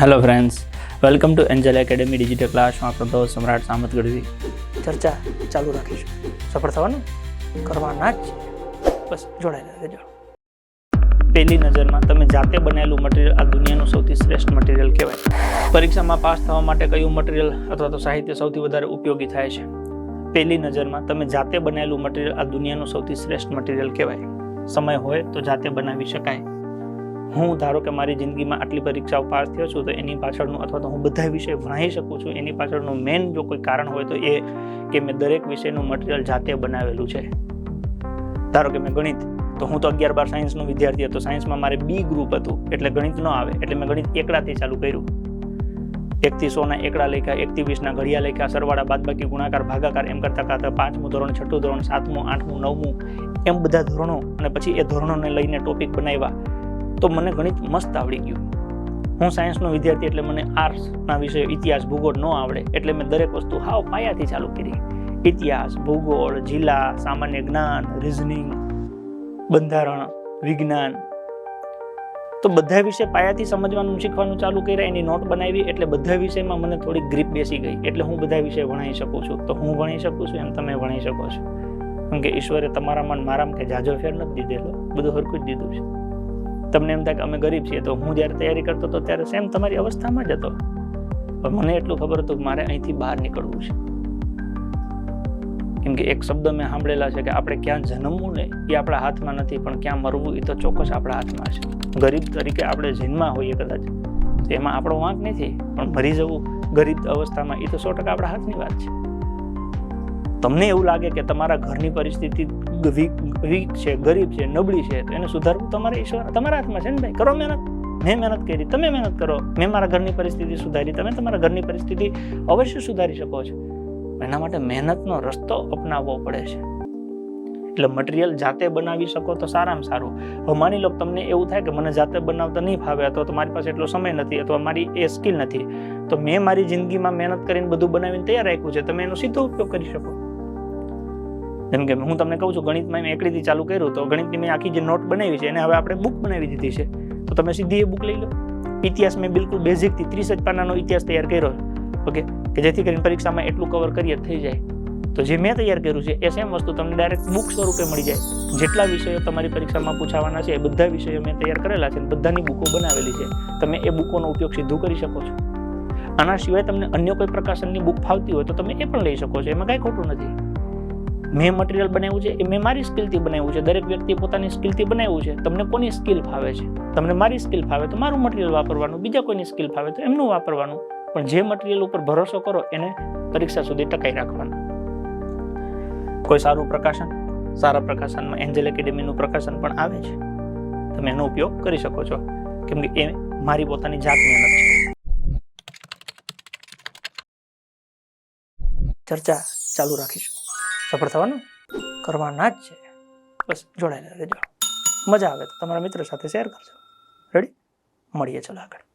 Hello friends welcome to angel academy digital ક્લાસમાં આપણો દોસ્ત સમ્રાટ સામત ગઢવી. ચર્ચા ચાલુ રાખીશું. સફળ થવાનું? કરવાના જ બસ જોડાયેલા રહેજો. પહેલી નજરમાં તમે જાતે બનાવેલું મટીરિયલ આ દુનિયાનું સૌથી શ્રેષ્ઠ મટીરિયલ કહેવાય. પરીક્ષામાં પાસ થવા માટે કયું મટીરિયલ અથવા તો સાહિત્ય સૌથી વધારે ઉપયોગી થાય છે? પહેલી નજરમાં તમે જાતે બનાવેલું મટીરિયલ આ દુનિયાનું સૌથી શ્રેષ્ઠ મટીરિયલ કહેવાય. સમય હોય તો જાતે બનાવી શકાય. હું ધારો કે મારી જિંદગીમાં આટલી પરીક્ષાઓ પાસ થયો છું, તો એની પાછળનું અથવા તો હું બધા વિષય ભણાવી શકું છું, એની પાછળનું મેન જો કોઈ કારણ હોય તો એ કે મેં દરેક વિષયનું મટીરિયલ જાતે બનાવેલું છે. ધારો કે મેં ગણિત, તો હું તો અગિયાર બાર સાયન્સનો વિદ્યાર્થી હતો. સાયન્સમાં મારે બી ગ્રુપ હતું, એટલે ગણિત ન આવે, એટલે મેં ગણિત એકડાથી ચાલુ કર્યું. એકથી સોના એકડા લખ્યા, એકથી વીસના ઘડિયા લખ્યા, સરવાળા, બાદબાકી, ગુણાકાર, ભાગાકાર, એમ કરતા કરતાં પાંચમું ધોરણ, છઠ્ઠું ધોરણ, સાતમું, આઠમું, નવમું, એમ બધા ધોરણો, અને પછી એ ધોરણોને લઈને ટોપિક બનાવ્યા. તો મને ગણિત મસ્ત આવડી ગયું. હું સાયન્સનો વિદ્યાર્થી એટલે મને આર્ટ્સના વિષયો ઇતિહાસ, ભૂગોળ ન આવડે એટલે મેં દરેક વસ્તુ હાવ પાયાથી ચાલુ કરી. ઇતિહાસ, ભૂગોળ, જિલ્લા, સામાન્ય જ્ઞાન રિઝનિંગ બંધારણ, વિજ્ઞાન. તો બધા વિષય પાયાથી સમજવાનું, શીખવાનું ચાલુ કર્યા, એની નોટ બનાવી એટલે બધા વિષયમાં મને થોડી ગ્રીપ બેસી ગઈ. એટલે હું બધા વિષય ભણાવી શકું છું. તો હું ભણી શકું છું એમ તમે ભણી શકો છો. કેમ કે ઈશ્વરે તમારામાં મારામાં કે જાજો ફેર નથી દીધેલો. બધું હરખું જ દીધું છે. તમને એમ થાય કે અમે ગરીબ છીએ, તો હું જ્યારે તૈયારી કરતો હતો ત્યારે સેમ તમારી અવસ્થામાં જ હતો. પણ મને એટલું ખબર હતું કે મારે અહીંથી બહાર નીકળવું છે. કેમ કે એક શબ્દ મેં સાંભળેલા છે કે આપણે ક્યાં જન્મવું ને એ આપણા હાથમાં નથી, પણ ક્યાં મરવું એ તો ચોક્કસ આપણા હાથમાં છે. ગરીબ તરીકે આપણે જન્મા હોઈએ કદાચ, તો એમાં આપણો વાંક નથી, પણ મરી જવું ગરીબ અવસ્થામાં એ તો સો ટકા આપણા હાથની વાત છે. તમને એવું લાગે કે તમારા ઘરની પરિસ્થિતિ વીક છે, ગરીબ છે, નબળી છે, તો એને સુધારવું તમારે ઈશ્વર, તમારા હાથમાં છે ને ભાઈ? કરો મહેનત. મેં મહેનત કરી, તમે મહેનત કરો. મેં મારા ઘરની પરિસ્થિતિ સુધારી, તમે તમારા ઘરની પરિસ્થિતિ અવશ્ય સુધારી શકો છો. એના માટે મહેનતનો રસ્તો અપનાવવો પડે છે. એટલે મટીરિયલ જાતે બનાવી શકો તો સારામાં સારું. હવે માની લો તમને એવું થાય કે મને જાતે બનાવતા નહીં ફાવે અથવા તો મારી પાસે એટલો સમય નથી અથવા મારી એ સ્કિલ નથી. તો મેં મારી જિંદગીમાં મહેનત કરીને બધું બનાવીને તૈયાર રાખ્યું છે, તમે એનો સીધો ઉપયોગ કરી શકો. જેમ કે હું તમને કહું છું, ગણિતમાં મેં એકડીથી ચાલુ કર્યું તો ગણિતની મેં આખી જે નોટ બનાવી છે એને હવે આપણે બુક બનાવી દીધી છે. તો તમે સીધી એ બુક લઈ લો. ઇતિહાસ મેં બિલકુલ બેઝિકથી ત્રીસ જ પાનાનો ઇતિહાસ તૈયાર કર્યો ઓકે કે જેથી કરીને પરીક્ષામાં એટલું કવર કરીએ થઈ જાય. તો જે મેં તૈયાર કર્યું છે એ સેમ વસ્તુ તમને ડાયરેક્ટ બુક સ્વરૂપે મળી જાય. જેટલા વિષયો તમારી પરીક્ષામાં પૂછાવાના છે એ બધા વિષયો મેં તૈયાર કરેલા છે બધાની બુકો બનાવેલી છે. તમે એ બુકોનો ઉપયોગ સીધું કરી શકો છો. આના સિવાય તમને અન્ય કોઈ પ્રકાશનની બુક ફાવતી હોય તો તમે એ પણ લઈ શકો છો. એમાં કાંઈ ખોટું નથી. મેં મટીરિયલ બનાવ્યું છે એ મેં મારી સ્કિલથી બનાવ્યું છે. દરેક વ્યક્તિએ પોતાની સ્કિલથી બનાવ્યું છે. તમને કોની સ્કિલ ફાવે છે? તમને મારી સ્કિલ ફાવે તો મારું મટીરિયલ વાપરવાનું, બીજા કોઈની સ્કિલ ફાવે તો એમનું વાપરવાનું. પણ જે મટીરિયલ ઉપર ભરોસો કરો, એને પરીક્ષા સુધી ટકાઈ રાખવાનું. કોઈ સારું પ્રકાશન? સારા પ્રકાશનમાં એન્જલ એકેડેમીનું પ્રકાશન પણ આવે છે. તમે એનો ઉપયોગ કરી શકો છો. કેમ કે એ મારી પોતાની જાત મહેનત છે. ચર્ચા ચાલુ રાખીશું. સફળ થવાનું કરવાના જ છે. બસ જોડાયેલા રહેજો. મજા આવે તો તમારા મિત્રો સાથે શેર કરજો. રેડી મળીએ ચલો આગળ.